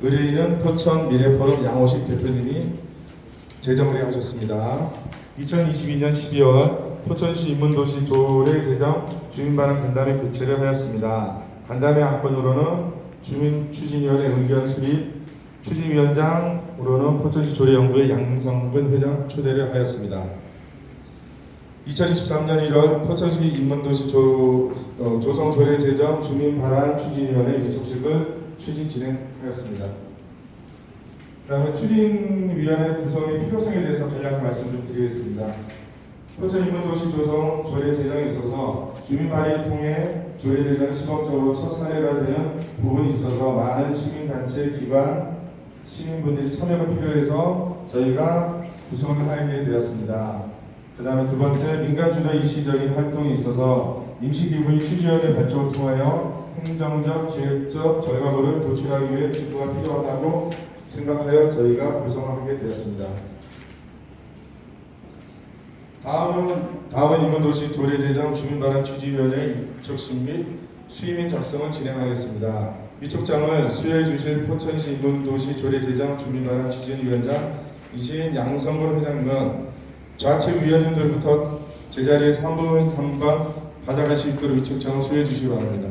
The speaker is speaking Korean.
의뢰인은 포천 미래포럼 양호식 대표님이 제정 의뢰하셨습니다. 2022년 12월 포천시 인문도시 조례 제정 주민반환 간담회 개최를 하였습니다. 간담회 안건으로는 주민 추진위원회 의견 수립, 추진위원장으로는 포천시 조례연구회 양성근 회장 초대를 하였습니다. 2023년 1월 포천시 인문도시 조, 어, 조성 조례 제정 주민 발안 추진위원회 위촉식을 추진 진행하였습니다. 그다음에 추진위원회 구성의 필요성에 대해서 간략히 말씀 좀 드리겠습니다. 포천 인문도시 조성 조례 제정에 있어서 주민 발의를 통해 조례 제정 시범적으로 첫 사례가 되는 부분이 있어서 많은 시민단체 기관 시민분들이 참여가 필요해서 저희가 구성을 하게 되었습니다. 그 다음에 두 번째 민간주도 일시적인 활동이 있어서 임시기구의 추진위원회 발족을 통하여 행정적, 계획적 결과물을 도출하기 위해 기구가 필요하다고 생각하여 저희가 구성하게 되었습니다. 다음은 다음은 인문도시 조례 제정 주민발언 추진위원회 이촉식 및 수임인 작성을 진행하겠습니다. 위촉장을 수여해 주실 포천시 인문도시 조례 제정 주민발언 추진위원장 이신 양성근 회장님은 좌측 위원님들부터 제자리에 3분 3번 받아갈 수 있도록 위촉장을 수여해 주시기 바랍니다.